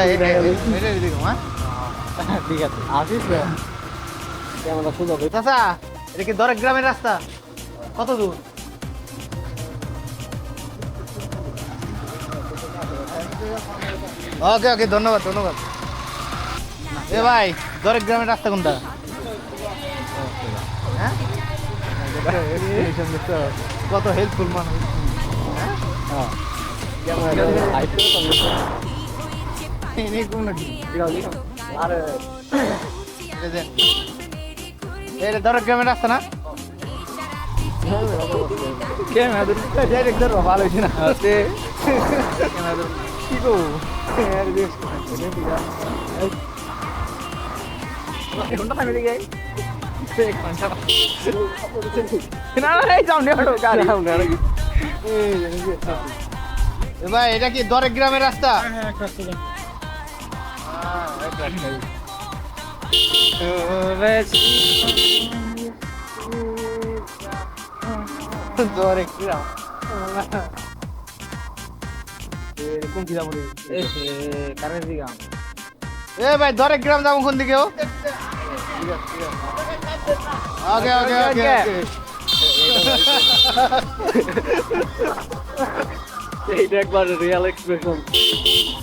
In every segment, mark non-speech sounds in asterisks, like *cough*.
*laughs* ঠিক আছে। আসিস ক্যামেরা কই চাচা এটা কি দরেক গ্রামের রাস্তা? কত দূর? ওকে ওকে ধন্যবাদ ধন্যবাদ। এ ভাই দরেক গ্রামের রাস্তা কোনটা? হ্যাঁ? কত হেল্পফুল মানুষ। হ্যাঁ? এটা দেন। এটা দরেক গ্রামের রাস্তা না? ক্যামেরা ধরে ডাইরেক্ট ধরো ভালো হয়েছে না। ক্যামেরা ধরো। কি ঘণ্টা থামে দিকে গাড়ি। এ ভাই এটা কি দরেক গ্রামের রাস্তা? দরেক গ্রাম কোন এ ভাই দরেক গ্রাম যাব কোন দিকে ওকে ওকে ওকে এইটা একবার রিয়েল এক্সপ্রেশন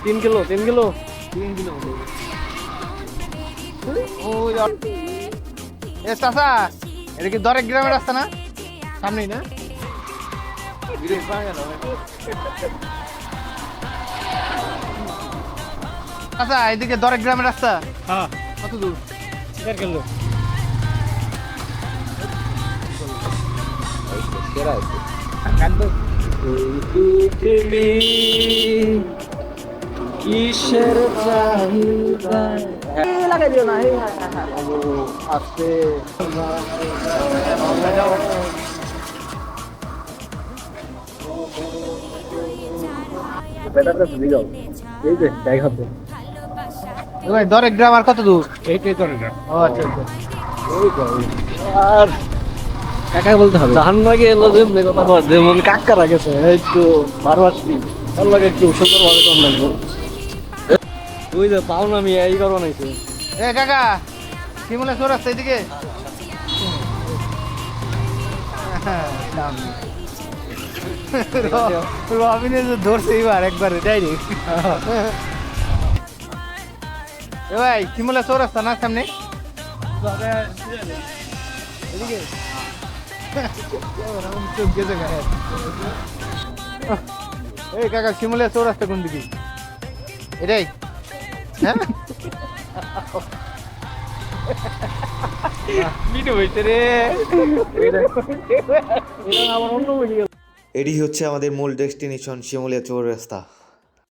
আর তিন কিলো তিন কিলো তিন কিলো ও এ চাচা এটা কি দরেক গ্রামের রাস্তা না সামনেই না আচ্ছা এদিকে দরেক গ্রামের রাস্তা হ্যাঁ কত দূর চার কিলো তুমি কিসের চাহিদা? লাগাই দিও না আস্তে এই যে যাই হবে এ ভাই দরেক গ্রাম আর কত দূর? এইটাই তো না ও আচ্ছা আচ্ছা। আর কাকা বলতে হবে? ধান লাগে এলো যেমনি কথা বল যেমন কাকা রাখেছে একটু বারবাসি তার লাগে একটু সুন্দর ভাবে কম লাগবে। তুই যে পাও না আমি এই করব নাকি এ কাকা শিমুলে চোর আসছে এদিকে? রবিনে যে ধরছে এবার একবারে ডাইরেক্ট এ ভাই চোর আসছে না সামনে? এদিকে। চোখ গেছে এই কাকা শিমুলে চোর আসছে কোন দিকে? এটাই। হ্যাঁ। এটি হচ্ছে আমাদের মূল ডেস্টিনেশন শিমুলিয়া চৌরাস্তা।